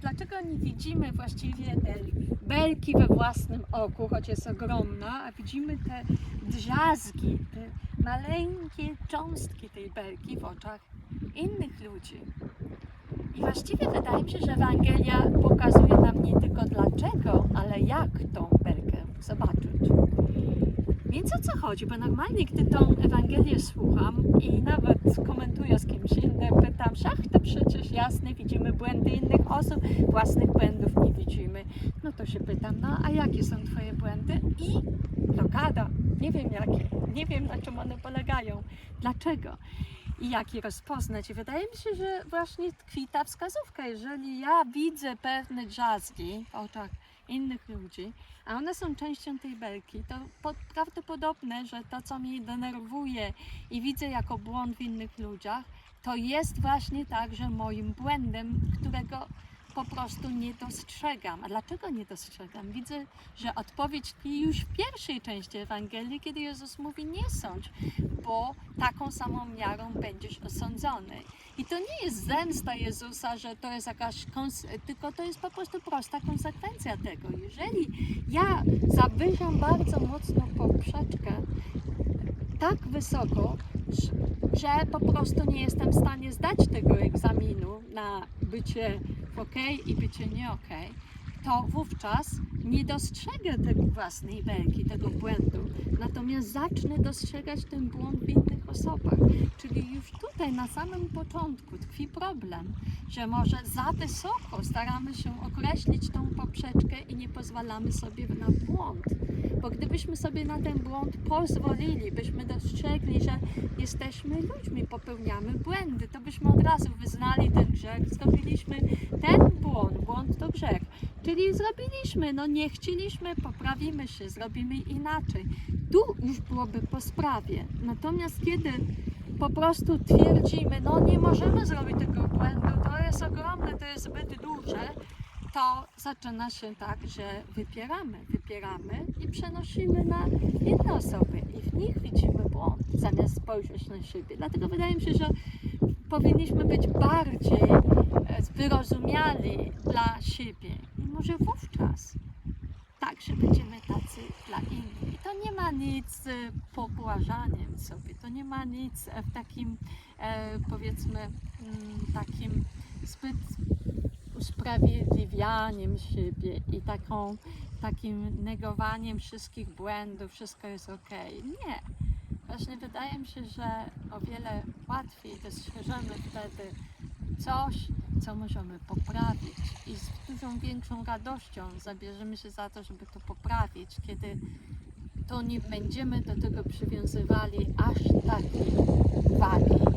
Dlaczego nie widzimy właściwie te belki we własnym oku, choć jest ogromna, a widzimy te drzazgi, te maleńkie cząstki tej belki w oczach innych ludzi. I właściwie wydaje mi się, że Ewangelia pokazuje nam nie tylko dlaczego, ale jak tą belkę zobaczyć. Więc o co chodzi? Bo normalnie, gdy tą Ewangelię słucham i nawet komentuję z kimś innym, pytam ach, to przecież jasne, widzimy błędy innych osób, własnych błędów nie widzimy. No to się pytam, no a jakie są Twoje błędy? I blokada. Nie wiem jakie, nie wiem na czym one polegają, dlaczego i jak je rozpoznać. I wydaje mi się, że właśnie tkwi ta wskazówka. Jeżeli ja widzę pewne drzazgi w oczach innych ludzi, a one są częścią tej belki, to po, prawdopodobne, że to, co mnie denerwuje i widzę jako błąd w innych ludziach, to jest właśnie także moim błędem, którego po prostu nie dostrzegam. A dlaczego nie dostrzegam? Widzę, że odpowiedź tkwi już w pierwszej części Ewangelii, kiedy Jezus mówi nie sądź, bo taką samą miarą będziesz osądzony. I to nie jest zemsta Jezusa, że to jest jakaś, tylko to jest po prostu prosta konsekwencja tego. Jeżeli ja zawyżam bardzo mocno poprzeczkę tak wysoko, że- po prostu nie jestem w stanie zdać tego egzaminu na bycie ok i bycie nie ok, to wówczas nie dostrzegę tego własnej belki, tego błędu. Natomiast zacznę dostrzegać ten błąd w innych osobach. Czyli już tutaj na samym początku tkwi problem, że może za wysoko staramy się określić tą poprzeczkę i nie pozwalamy sobie na błąd. Bo gdybyśmy sobie na ten błąd pozwolili, byśmy dostrzegli, że jesteśmy ludźmi, popełniamy błędy, to byśmy od razu wyznali ten grzech, zrobiliśmy ten błąd, błąd to grzech. Czyli zrobiliśmy, no nie chcieliśmy, poprawimy się, zrobimy inaczej. Tu już byłoby po sprawie. Natomiast kiedy po prostu twierdzimy, no nie możemy zrobić tego błędu, to jest ogromne, to jest zbyt duże, to zaczyna się tak, że wypieramy, wypieramy i przenosimy na inne osoby i w nich widzimy błąd, zamiast spojrzeć na siebie. Dlatego wydaje mi się, że powinniśmy być bardziej e, wyrozumiali dla siebie może wówczas także będziemy tacy dla innych. I to nie ma nic pobłażaniem sobie, to nie ma nic e, w takim e, powiedzmy mm, takim zbyt usprawiedliwianiem siebie i taką, takim negowaniem wszystkich błędów, wszystko jest ok. Nie. Właśnie wydaje mi się, że o wiele łatwiej dostrzeżemy wtedy coś, co możemy poprawić. I z dużą większą radością zabierzemy się za to, żeby to poprawić, kiedy to nie będziemy do tego przywiązywali aż takiej wagi,